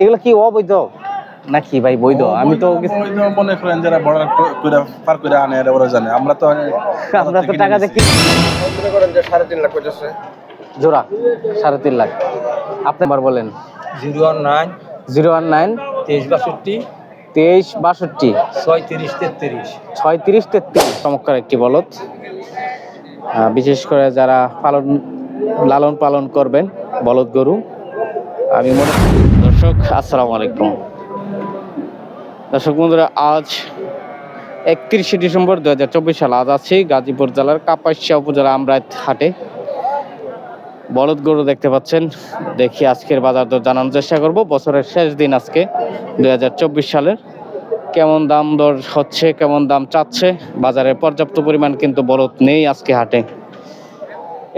এগুলো কি অবৈধ? নাকি ভাই বৈধ? আমি তো মনে করেন যারা বর্ডার করে পার করে আনে ওরা জানে। আমরা তো আমরা তো টাকা কিনে- মনে করেন যে সাড়ে তিন লাখ করতেছে জোড়া সাড়ে তিন লাখ। আপনি আবার বলেন। Zero one nine zero one nine তেইশ বাষট্টি তেইশ বাষট্টি। ছয়ত্রিশ তেত্রিশ। ছয়ত্রিশ তেত্রিশ চমৎকার একটি বলদ। বিশেষ করে যারা পালন লালন পালন করবেন বলদ গরু। আমি মনে দর্শক, আসসালামু আলাইকুম। দর্শক বন্ধুরা, আজ একত্রিশে ডিসেম্বর দু হাজার চব্বিশ সাল আজ আছি গাজীপুর জেলার কাপাসিয়া উপজেলা আমরাত হাটে। বলদ গরু দেখতে পাচ্ছেন। দেখি আজকের বাজার দর জানানোর চেষ্টা করব। বছরের শেষ দিন আজকে দুই হাজার চব্বিশ সালের। কেমন দাম দর হচ্ছে, কেমন দাম চাচ্ছে? বাজারে পর্যাপ্ত পরিমাণ কিন্তু বলদ নেই আজকে হাটে।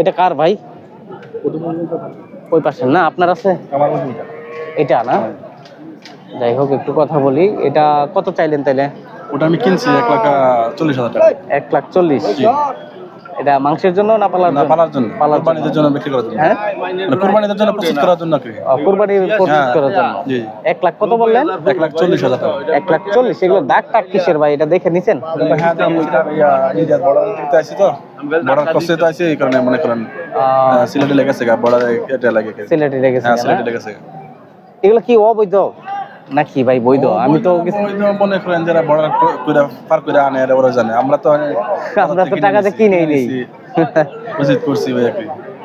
এটা কার ভাই? ওই পাশে না, আপনার আছে? আমার এটা না? যাই হোক একটু কথা বলি। এটা কত চাইলেন তাইলে? ওটা আমি কিনছি এক লাখ চল্লিশ হাজার টাকা। এক লাখ চল্লিশ। এটা মাংসের জন্য না পালার জন্য? পালার জন্য। পালার কোরবানিদের জন্য বিক্রি করার জন্য। হ্যাঁ? মানে কোরবানিদের জন্য প্রস্তুত করার জন্য কুরবানি প্রস্তুত হ্যাঁ, করার জন্য। এক লাখ কত বললেন? এক লাখ চল্লিশ হাজার টাকা। এক লাখ চল্লিশ। এগুলো দাগ টাক কিসের ভাই? এটা দেখে নিছেন? হ্যাঁ সিলেটে লেগেছে গা বর্ডারে এটা লাগে সিলেটে রেখেছে হ্যাঁ সিলেটে লেগেছে এগুলো কি অবৈধ? নাকি ভাই বৈধ? আমি তো মনে করেন যারা বর্ডার করে পার করে আনে এরা ওরা জানে। আমরা তো আমরা তো টাকা দিয়ে কিনেই নেই। ভিজিট করছি ভাই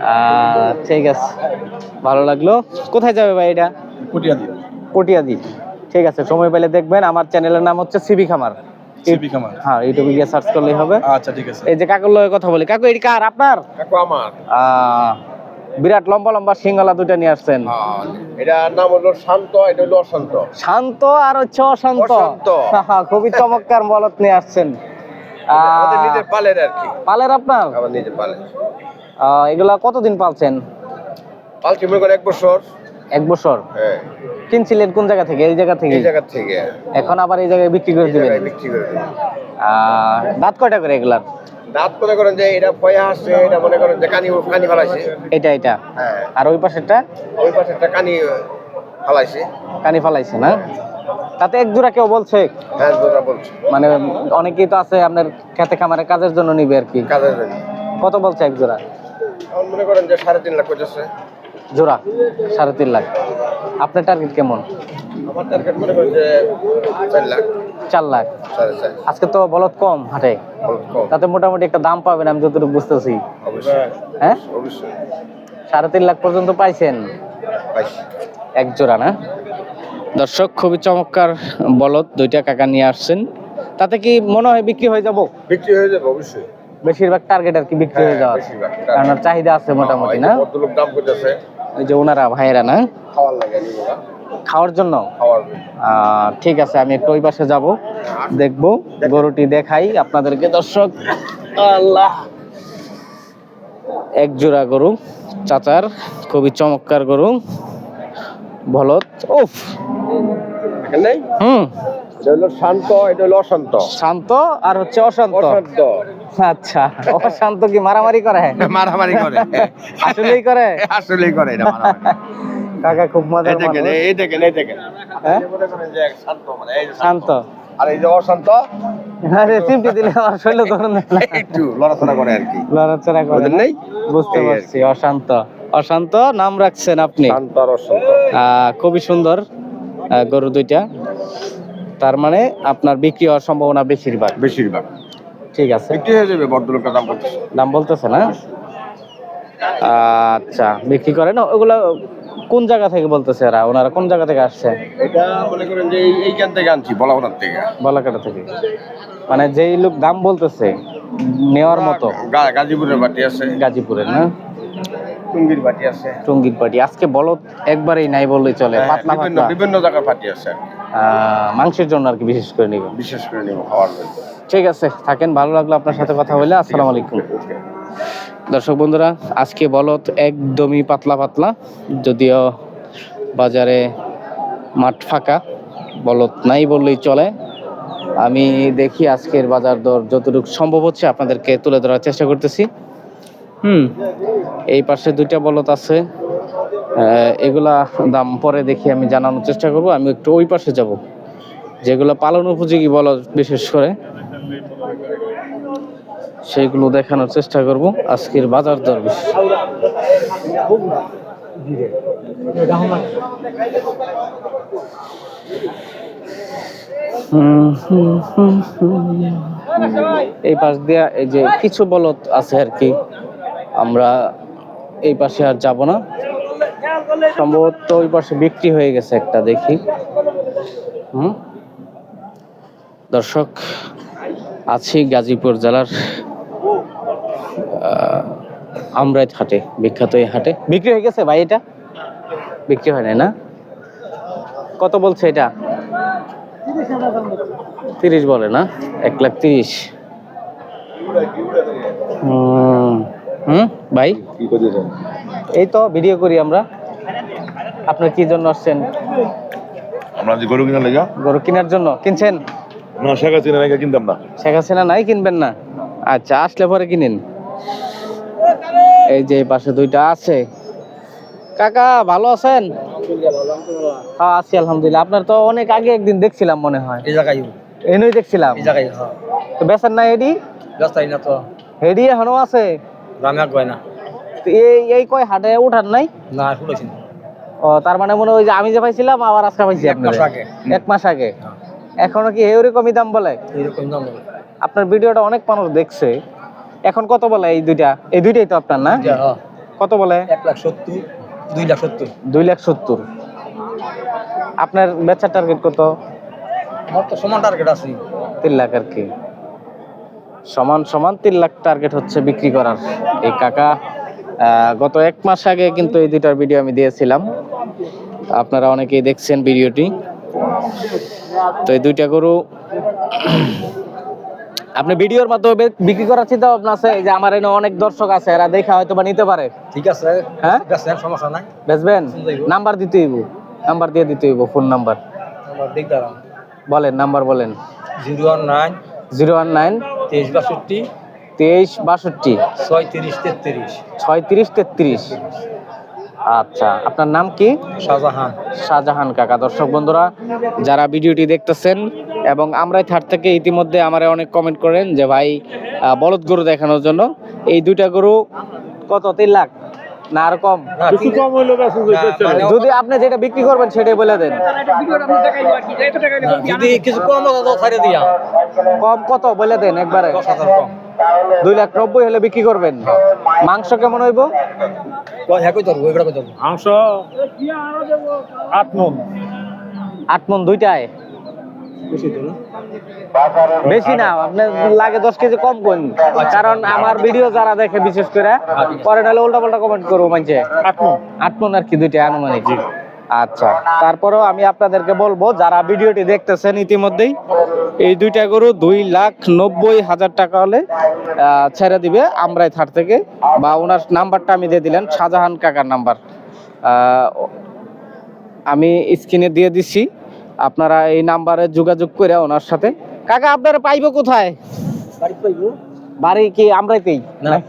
আহ, ঠিক আছে। ভালো লাগল। কোথায় যাবে ভাই এটা? কুটিয়া দিয়ে ঠিক আছে সময় পেলে দেখবেন। আমার চ্যানেলের নাম হচ্ছে সিবি খামার। সিপি কামার হ্যাঁ ইউটিউবে গিয়ে সার্চ করলেই হবে। আচ্ছা ঠিক আছে। এই যে কাকুর লগে কথা বলি। কাকু এটি কার? আপনার? কাকু আমার। আহ, বিরাট লম্বা লম্বা সিঙ্গলা দুইটা নিয়ে আসছেন। এটা নাম হলো শান্ত এটা হলো অশান্ত। শান্ত আর হচ্ছে অশান্ত। অশান্ত। খুবই চমৎকার বলত নিয়ে আসছেন। নিজের পালের আর কি। পালের আপনার? আমার নিজের পালের। এগুলা কতদিন পালছেন? পালছি মনে করেন এক বছর। এক বছর? হ্যাঁ। কিনছিলেন কোন জায়গা থেকে? এই জায়গা থেকে? এই জায়গা থেকে। এখন আবার এই জায়গায় বিক্রি করে দিবেন। বিক্রি করে দেবো আহ, দাঁত কয়টা করে এগুলার? দাঁত মনে করেন যে এটা পয়া আসছে এটা মনে করেন যে কানি কানি ফালাইছে। এটা এটা। হ্যাঁ। আর ওই পাশেরটা? ওই পাশে একটা কানি ফালাইছে। কানি ফালাইছে না? তাতে এক জোড়া কেউ বলছে? হ্যাঁ দুটা বলছে। মানে অনেকেই তো আছে আপনার খেতে খামারে কাজের জন্য নিবে আর কি। কাজের জন্য। কত বলছে এক জোড়া? মনে করেন যে সাড়ে তিন লাখ করতেছে জোড়া সাড়ে তিন লাখ। আপনার টার্গেট কেমন? আমার টার্গেট মনে করেন যে চার লাখ। চার লাখ। আজকে তো বলত কম হাটে। তাতে মোটামুটি একটা দাম পাবেন আমি যতটুকু বুঝতেছি। হ্যাঁ? সাড়ে তিন লাখ পর্যন্ত পাইছেন। পাইছি। এক জোড়া না? দর্শক খুবই চমৎকার বলদ দুইটা কাকা নিয়ে আসছেন। তাতে কি মনে হয় বিক্রি হয়ে যাব? বিক্রি হয়ে যাবে অবশ্যই। বেশিরভাগ টার্গেট আর কি বিক্রি হয়ে হ্যাঁ, যাওয়ার। বেশিরভাগ। কারণ চাহিদা আছে মোটামুটি না? ওই যে ওনারা ভাইয়েরা না? খাওয়ার লাগে খাওয়ার জন্য? ঠিক আছে আমি একটু ওই পাশে যাব। দেখব গরুটি দেখাই আপনাদেরকে। দর্শক আল্লাহ। এক জোড়া গরু চাচার খুবই চমৎকার গরু। বলত উফ। হুম। শান্ত এটা হলো অশান্ত। শান্ত আর হচ্ছে অশান্ত। অশান্ত। আচ্ছা অশান্ত কি মারামারি করে? মারামারি করে। আসলেই করে। আসলেই করে এটা মারামারি। কাকা খুব মজার এই দেখেন এই দেখেন এই দেখেন। হ্যাঁ? এক শান্ত মানে এই শান্ত। আর এই যে অশান্ত? আরে চিমটি দিলে আমার শৈল ধরুন একটু লড়াচড়া করে আর কি। লড়াচড়া করে নাই? বুঝতে পারছি অশান্ত। অশান্ত নাম রাখছেন আপনি? শান্ত আর অশান্ত। খুবই সুন্দর আহ, গরু দুইটা। তার মানে আপনার বিক্রি হওয়ার সম্ভাবনা বেশিরভাগ। বেশিরভাগ। ঠিক আছে। বিক্রি হয়ে যাবে বর্ধলোকের দাম করতেছে দাম বলতেছে না? আচ্ছা বিক্রি করেন ওগুলা কোন জায়গা থেকে বলতেছে এরা? ওনারা কোন জায়গা থেকে আসছে? এটা মনে করেন যে এই- এইখান থেকে আনছি বলাবনার থেকে। বলাকাটা থেকে। মানে যেই লোক দাম বলতেছে নেওয়ার মতো। গা- গাজীপুরের বাটি আছে। গাজীপুরের না? টুঙ্গির বাটি আছে। টঙ্গির পাটি আজকে বলদ একবারেই নাই বললেই চলে হ্যাঁ, পাতলা বিভিন্ন পাতলা। বিভিন্ন জায়গার পাটি আছে আর কি। আহ, মাংসের জন্য আর কি বিশেষ করে নিব? বিশেষ করে নেব খাওয়ার জন্য। ঠিক আছে থাকেন ভালো লাগল আপনার সাথে কথা বলে। আসসালামু আলাইকুম। দর্শক বন্ধুরা, আজকে বলদ একদমই পাতলা পাতলা, যদিও বাজারে মাঠ ফাঁকা, বলদ নাই বললেই চলে। আমি দেখি আজকের বাজার দর যতটুকু সম্ভব হচ্ছে আপনাদেরকে তুলে ধরার চেষ্টা করতেছি। হুম, এই পাশে দুইটা বলদ আছে। এগুলা দাম পরে দেখি আমি জানানোর চেষ্টা করব আমি একটু ওই পাশে যাব। যেগুলো পালন উপযোগী বলো বিশেষ করে। সেইগুলো দেখানোর চেষ্টা করব আজকের বাজার দর। এই পাশ দিয়া এই যে কিছু বলদ আছে আর কি, আমরা এই পাশে আর যাব না। সম্ভবত ওই পাশে বিক্রি হয়ে গেছে একটা, দেখি। হুম। দর্শক, আছি গাজীপুর জেলার আহ, আমরাইত হাটে বিখ্যাত এই হাটে। বিক্রি হয়ে গেছে ভাই এটা? বিক্রি হয় নাই না? কত বলছে এটা? তিরিশ বলে না? এক লাখ তিরিশ। হুম ভাই? এই তো ভিডিও করি আমরা। আপনার কি জন্য আসছেন? আমরা যে গরু কিনা লেগা। গরু কেনার জন্য? কিনছেন? না শেখা লেগা কিনতাম না। শেখ হাসিনা নাই কিনবেন না? আচ্ছা আসলে পরে কিনেন। এই যে পাশে দুইটা আছে। কাকা ভালো আছেন? হ্যাঁ আছি আলহামদুলিল্লাহ। আপনার তো অনেক আগে একদিন দেখছিলাম মনে হয়। এই জায়গায়। এনেই দেখছিলাম। এই জায়গায় হ্যাঁ। তো বেচেন না এডি? না তো। হেডি এখনও আছে? গয় না। এই এই কয় হাটে উঠার নাই? না শুনেছি ও তার মানে মনে হয় যে আমি যে পাইছিলাম আবার আজকে পাইছি এক মাস আগে। এক মাস আগে। এখনও কি এরকমই দাম বলে? এইরকম দাম নেবে আপনার ভিডিওটা অনেক মানুষ দেখছে। এখন কত বলে এই দুইটা? এই দুইটাই তো আপনার না? কত বলে? এক লাখ সত্তর দুই লাখ সত্তর। দুই লাখ সত্তর। আপনার বেচার টার্গেট কত? আমার তো সমান টার্গেট আছে। তিন লাখ আর কি। সমান সমান তিন লাখ টার্গেট হচ্ছে বিক্রি করার। এই কাকা গত এক মাস আগে কিন্তু এই দুইটার ভিডিও আমি দিয়েছিলাম। আপনারা অনেকেই দেখছেন ভিডিওটি তো এই দুইটা গরু আপনি ভিডিওর মাধ্যমে বিক্রি করার চিন্তা ভাবনা আছে যে আমার এখানে অনেক দর্শক আছে এরা দেখা হয়তো বা নিতে পারে। ঠিক আছে। হ্যাঁ? সমস্যা নাই। বেচবেন? শুনতেইব। নাম্বার দিতে হইব। নাম্বার দিয়ে দিতে হইব ফোন নাম্বার। বলেন নাম্বার বলেন। Zero one nine zero one nine তেইশ বাষট্টি তেইশ বাষট্টি ছয় তিরিশ তেত্রিশ। ছয়ত্রিশ তেত্রিশ। আচ্ছা আপনার নাম কি? শাহজাহান। শাহজাহান কাকা। দর্শক বন্ধুরা যারা ভিডিওটি দেখতেছেন এবং আমরাই থার্ড থেকে ইতিমধ্যে আমার অনেক কমেন্ট করেন যে ভাই বলদ গরু দেখানোর জন্য। এই দুইটা গরু কত? তিন লাখ? না আর কম। না, তিন- না, মানে যদি আপনি যেটা বিক্রি করবেন সেটাই বলে দেন। যদি কিছু কম হতো ছাড়ে দিয়া। কম কত? বলে দেন একবারে। কম। দুই লাখ নব্বই হলে বিক্রি করবেন। মাংস কেমন হইব? কয় হ্যাঁ মাংস আট মন। আট মন দুইটায়। বেশি না? বেশি আপনার লাগে দশ কেজি কম কোন? কারণ আমার ভিডিও যারা দেখে বিশেষ করে পরে নাহলে উল্টা পাল্টা কমেন্ট করব মানছে? মন। আর কি দুইটা আনুমানিক। আচ্ছা তারপরেও আমি আপনাদেরকে বলব যারা ভিডিওটি দেখতেছেন ইতিমধ্যেই এই দুইটা গরু দুই লাখ নব্বই হাজার টাকা হলে ছেড়ে দিবে আমরাই থার থেকে। বা ওনার নাম্বারটা আমি দিয়ে দিলেন শাহজাহান কাকার নাম্বার। আমি স্ক্রিনে দিয়ে দিচ্ছি আপনারা এই নাম্বারে যোগাযোগ করে ওনার সাথে। কাকা আপনারা পাইবো কোথায়? বাড়ি পাইবো? বাড়ি কি আমরাইতেই? না।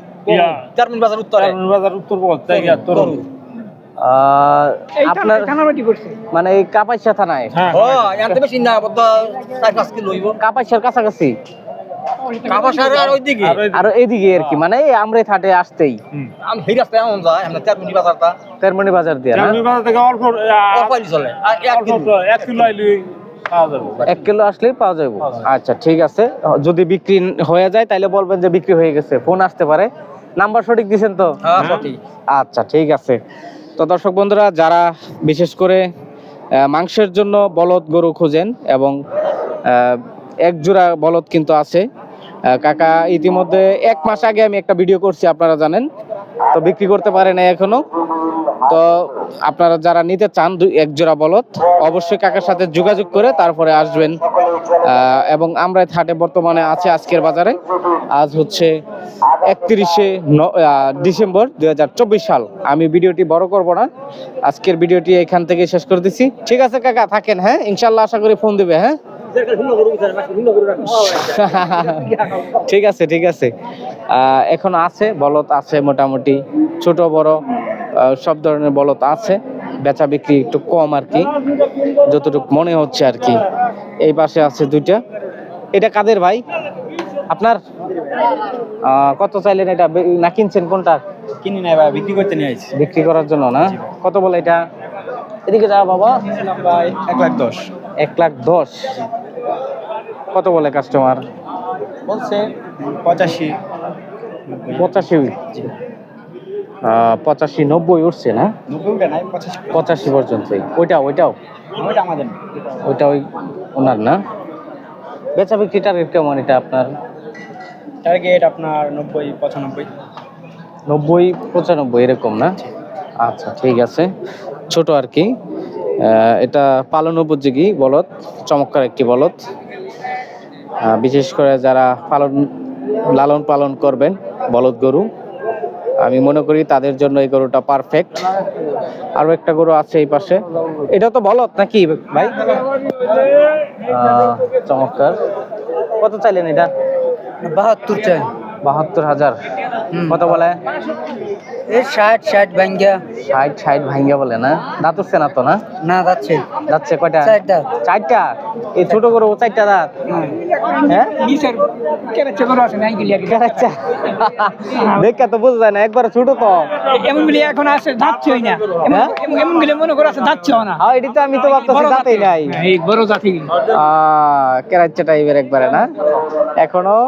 চারমিন বাজার উত্তরে। বাজার উত্তর তরুণ। আহ, আপনার মানে এই কাপাইশা থানায়? কিলো হইব। কাপাইশার কাছাকাছি? আর এইদিকে আর কি মানে আমরাই থাটে আসতেই। আমি সেই রাস্তায় এমন যায় আমরা চারমিন বাজারটা। তেরমনি বাজার দিয়ে না? বাজার থেকে অল্প অল্প আইলি চলে আর এক কিলো। এক কিলো আইলি পাওয়া যাবে। এক কিলো আসলেই পাওয়া যাবে। আচ্ছা ঠিক আছে। যদি বিক্রি হয়ে যায় তাহলে বলবেন যে বিক্রি হয়ে গেছে ফোন আসতে পারে। নাম্বার সঠিক দিছেন তো? হ্যাঁ আচ্ছা ঠিক আছে। তো দর্শক বন্ধুরা যারা বিশেষ করে আহ, মাংসের জন্য বলদ গরু খোঁজেন এবং আহ, এক জোড়া বলদ কিন্তু আছে কাকা, ইতিমধ্যে এক মাস আগে আমি একটা ভিডিও করছি, আপনারা জানেন। তো বিক্রি করতে পারে না এখনও। তো আপনারা যারা নিতে চান এক জোড়া বলদ, অবশ্যই কাকার সাথে যোগাযোগ করে তারপরে আসবেন। এবং আমরা হাটে বর্তমানে আছে আজকের বাজারে। আজ হচ্ছে একত্রিশে ডিসেম্বর দুই হাজার চব্বিশ সাল। আমি ভিডিওটি বড় করব না। আজকের ভিডিওটি এখান থেকে শেষ করে দিচ্ছি ঠিক আছে কাকা, থাকেন হ্যাঁ? ইনশাল্লাহ আশা করি ফোন দিবে হ্যাঁ? ঠিক আছে ঠিক আছে। এখন আছে বলত আছে মোটামুটি ছোট বড় সব ধরনের বলদ আছে। বেচা বিক্রি একটু কম আর কি যতটুকু মনে হচ্ছে আর কি। এই পাশে আছে দুইটা। এটা কাদের ভাই? আপনার? আহ, কত চাইলেন এটা? না কিনছেন কোনটা? কিনি নাই ভাই বিক্রি করতে নিয়ে আইছি। বিক্রি করার জন্য না? কত বলে এটা? এদিকে যা বাবা। এক লাখ দশ। এক লাখ দশ। কত বলে কাস্টমার বলছে পঁচাশি। পঁচাশি পঁচাশি নব্বই উঠছে না? পঁচাশি। পর্যন্তই। ওইটা ওইটাও? ওইটা আমাদের। ওইটা ওই ওনার না? বেচা বিক্রি টার্গেট কেমন এটা আপনার? টার্গেট আপনার নব্বই পঁচানব্বই। নব্বই পঁচানব্বই এরকম না? আচ্ছা ঠিক আছে। ছোট আর কি। এটা পালন উপযোগী বলদ চমৎকার একটি বলদ। বিশেষ করে যারা পালন লালন পালন করবেন বলদ গরু আমি মনে করি তাদের জন্য এই গরুটা পারফেক্ট আরও একটা গরু আছে এই পাশে। এটা তো বলদ নাকি ভাই? চমৎকার। কত চাইলেন এটা? বাহাত্তর চাই। বাহাত্তর হাজার। কত বলে? ষাট ষাট ব্যাঙ্গা ষাট ষাট ভাঙ্গা বলে না? দাঁত উঠছে না তো না? না যাচ্ছে যাচ্ছে কয়টা? চার দাঁত। চারটা? এই ছোট গরু চারটা দাঁত? হ্যাঁ? দেখা তো বোঝা যায় না একবার ছোট তো। এমন গুলি এখন আছে যাচ্ছেই না। হ্যাঁ? এমন- এমন গুলি মনে করে আছে যাচ্ছেও না। হ্যাঁ এটি তো আমি তো ভাবতেছি দাঁতেই নাই। বড় জাতি। আহ কেরাচ্চা টাইপের একবারে না? এখনও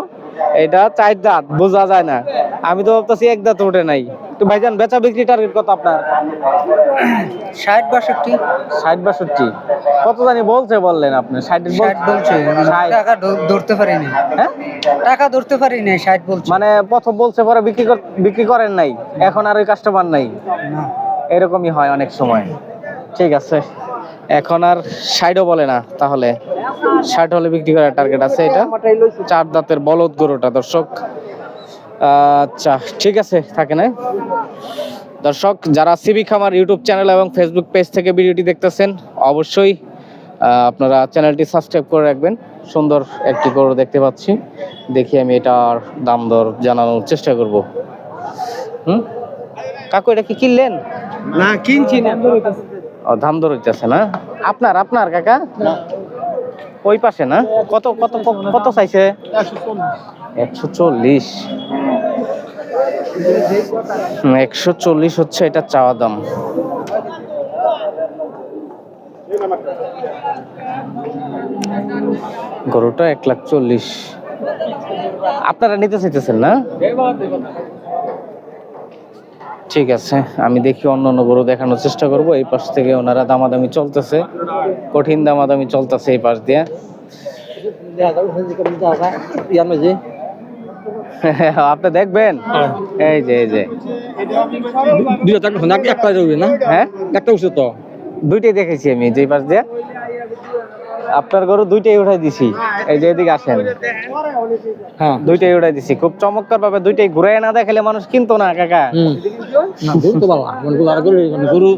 এটা চার দাঁত বোঝা যায় না। আমি তো ভাবতেছি এক দাঁত ওঠে নাই। তো ভাইজান বেচা বিক্রি টার্গেট কত আপনার? ষাট বাষট্টি। ষাট বাষট্টি। কত জানি বলছে বললেন আপনি ষাট ষাট বলছে টাকা ধরতে পারিনি। হ্যাঁ? টাকা ধরতে পারিনি ষাট বলছে। মানে প্রথম বলছে পরে বিক্রি বিক্রি করেন নাই। এখন আর ওই কাস্টমার নাই। এরকমই হয় অনেক সময়। ঠিক আছে। এখন আর ষাটও বলে না তাহলে ষাট হলে বিক্রি করার টার্গেট আছে এটা। চার দাঁতের বলদ গরুটা দর্শক। আচ্ছা ঠিক আছে থাকে না দর্শক যারা সিবি খামার ইউটিউব চ্যানেল এবং ফেসবুক পেজ থেকে ভিডিওটি দেখতেছেন অবশ্যই আপনারা চ্যানেলটি সাবস্ক্রাইব করে রাখবেন। সুন্দর একটি গরু দেখতে পাচ্ছি। দেখি আমি এটার দাম দর জানানোর চেষ্টা করব। হুম? কাকু এটা কি কিনলেন? না কিনছি না। দাম দর হইতেছে না? আপনার আপনার কাকা? ওই পাশে না? কত কত কত চাইছে? একশো চল্লিশ। একশো চল্লিশ হচ্ছে এটা চাওয়া দাম। গরুটা এক লাখ চল্লিশ। আপনারা নিতে চাইতেছেন না? ঠিক আছে আমি দেখি অন্য অন্য গরু দেখানোর চেষ্টা করব। এই পাশ থেকে ওনারা দামাদামি চলতেছে কঠিন দামাদামি চলতেছে এই পাশ দিয়ে। আপনি দেখবেন? এই যে এই যে। দুইটা একটা না? হ্যাঁ? একটা উঠছে তো। দুইটাই দেখেছি আমি যে পাশ দিয়ে। আপনার গরু দুইটাই উঠাই দিছি। এই যে এদিকে আসেন। হ্যাঁ। দুইটাই উঠাই দিছি। খুব চমৎকার ভাবে দুইটাই ঘুরে না দেখালে মানুষ কিনতো না কাকা। হুম। না গরু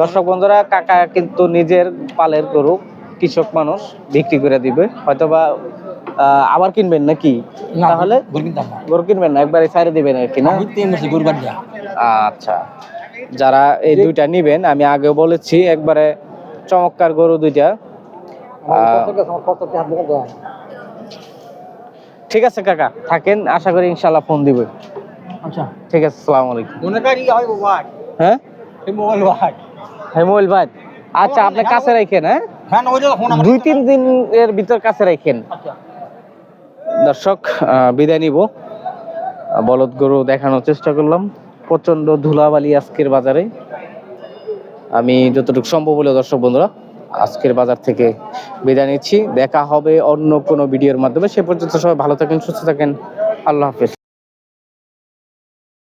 দর্শক বন্ধুরা কাকা কিন্তু নিজের পালের গরু কৃষক মানুষ বিক্রি করে দিবে। হয়তোবা আবার কিনবেন নাকি? তাহলে গরু কিনবেন না একবারে ছাড়ে দিবেন আর কি না? আচ্ছা। যারা এই দুইটা নিবেন আমি আগে বলেছি একবারে চমৎকার গরু দুইটা। ঠিক আছে কাকা থাকেন আশা করি ইনশাল্লাহ ফোন দিবে। আচ্ছা। ঠিক আছে আসসালামু আলাইকুম। মনে করি হয় হ্যাঁ? মোবাইল ভাই হেমুল ভাই আচ্ছা আপনি কাছে রাখেন হ্যাঁ? হ্যাঁ দুই তিন দিন এর ভিতর কাছে রাখেন। দর্শক বিদায় নিব। বলদ গরু দেখানোর চেষ্টা করলাম। প্রচণ্ড ধুলাবালি আজকের বাজারে। আমি যতটুকু সম্ভব হলো দর্শক বন্ধুরা আজকের বাজার থেকে বিদায় নিচ্ছি। দেখা হবে অন্য কোনো ভিডিওর মাধ্যমে। সে পর্যন্ত সবাই ভালো থাকেন, সুস্থ থাকেন। আল্লাহ হাফেজ।